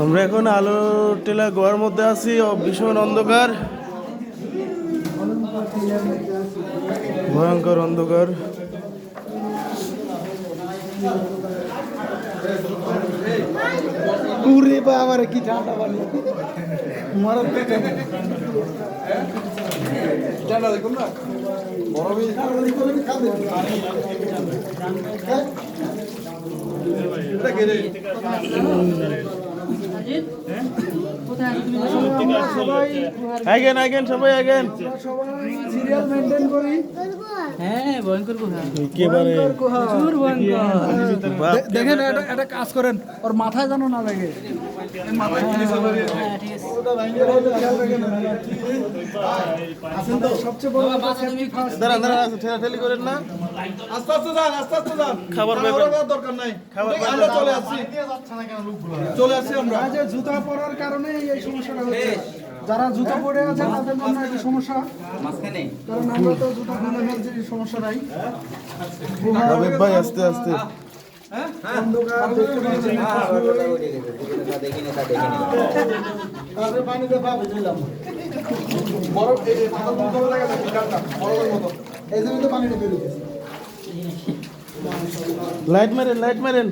আমরা এখন আলো টেলা গোয়ার মধ্যে আছি ভীষণ অন্ধকার। ভয়ঙ্কর অন্ধকার। পুরে বা আমার কি ঠান্ডা পানি মারার পেটে। ঠান্ডা দেখুন না। গরমে আগেন আগেন সবাই আগেন সিরিয়াল মেনটেন করি। হ্যাঁ ভয়ঙ্কর গুহা। একেবারে প্রচুর ভয়ঙ্কর। দেখেন এটা এটা কাজ করেন ওর মাথায় যেন না লাগে। জুতা পরার কারণে এই সমস্যাটা হচ্ছে। যারা জুতো পরে আছে তাদের জন্য একটা সমস্যা। কারণ আমরা তো জুতা খুলে ফেলছি সমস্যা নাই। ভাই আস্তে আস্তে। গেছে লাইট মারেন লাইট মারেন।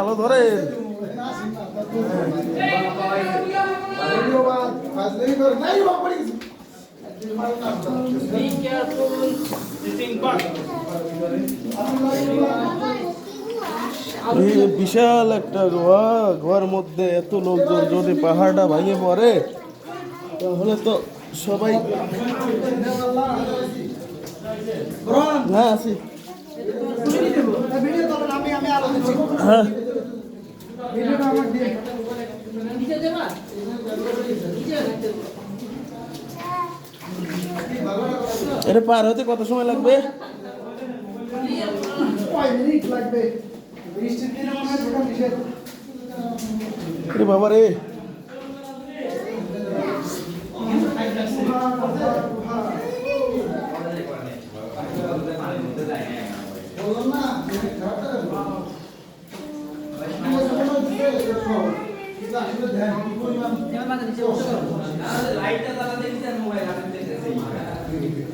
আলো ধরে। বিশাল একটা গোয়া গোয়ার মধ্যে এত লোকজন যদি পাহাড়টা ভাঙে পড়ে, তাহলে তো সবাই হ্যাঁ আছি। হ্যাঁ। এটা পার হতে কত সময় লাগবে? কয় মিনিট লাগবে বৃষ্টির দিনে মনে হয়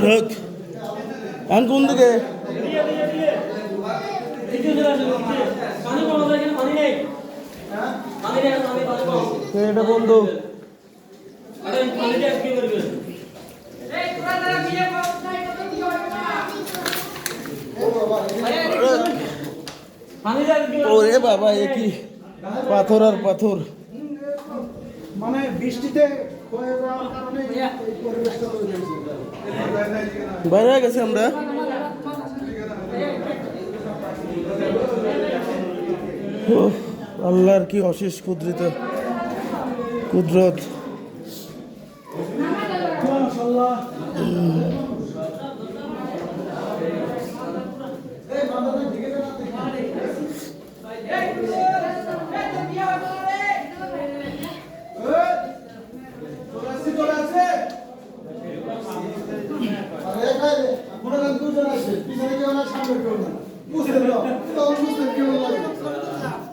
ছোটা নিষেধ রে বাবা রে রক আন কোন দিকে? এটা বন্ধু? ওরে বাবা, এ কি? পাথর আর পাথর। মানে বৃষ্টিতে হয়ে যাওয়ার কারণে পরিবেশটা তৈরি হয়েছে। বাইরে গেছি আমরা। আল্লাহর কি অশেষ কুদরত। কুদরত চলে আসছি চলে আসছে আর এখানে মনে করেন দুজন আছে পিছনে কেউ না সামনে কেউ না বুঝতে তখন বুঝতে কেউ লাগে?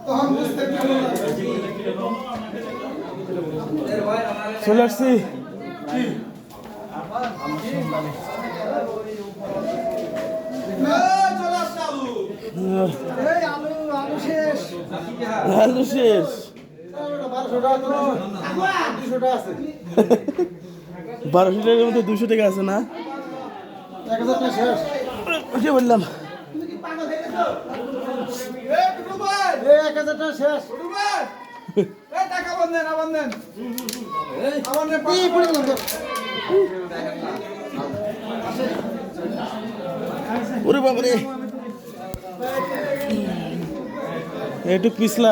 তখন বুঝতে কেউ লাগে? চলে আসছি। আলু। শেষ। বারোশো টাকার মধ্যে দুশো টাকা আছে না এক হাজার টাকা শেষ ওইটা বললাম। ওরে বাবারে একটু পিছলা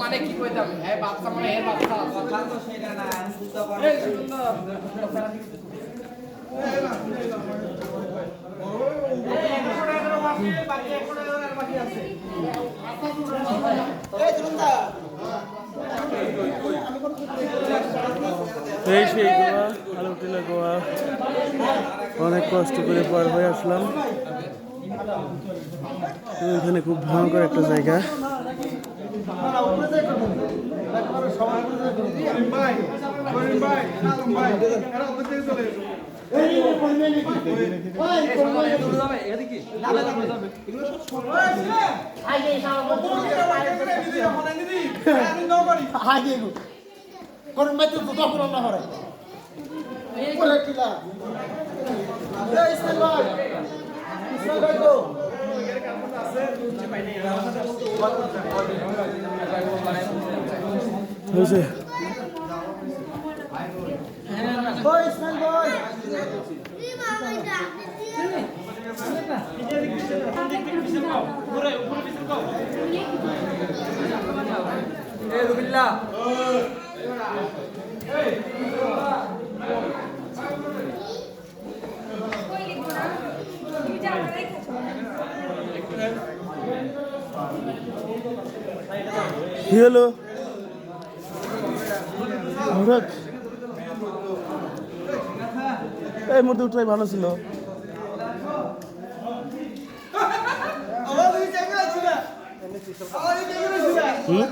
মানে কি কইতাম হ্যাঁ বাচ্চা মানে হ্যাঁ বাচ্চা এই সেই গোয়া আলুটিলা গোয়া অনেক কষ্ট করে পার হয়ে আসলাম। এখানে খুব ভয়ঙ্কর একটা জায়গা। করুন তো তখন না করে ইসমাইল হয়েছে। ওই ইসমাইল ভাই এই রুবিল্লাহ কি হলো? মুরাদ। এই মুহূর্তে উঠাই ভালো ছিল। হুম?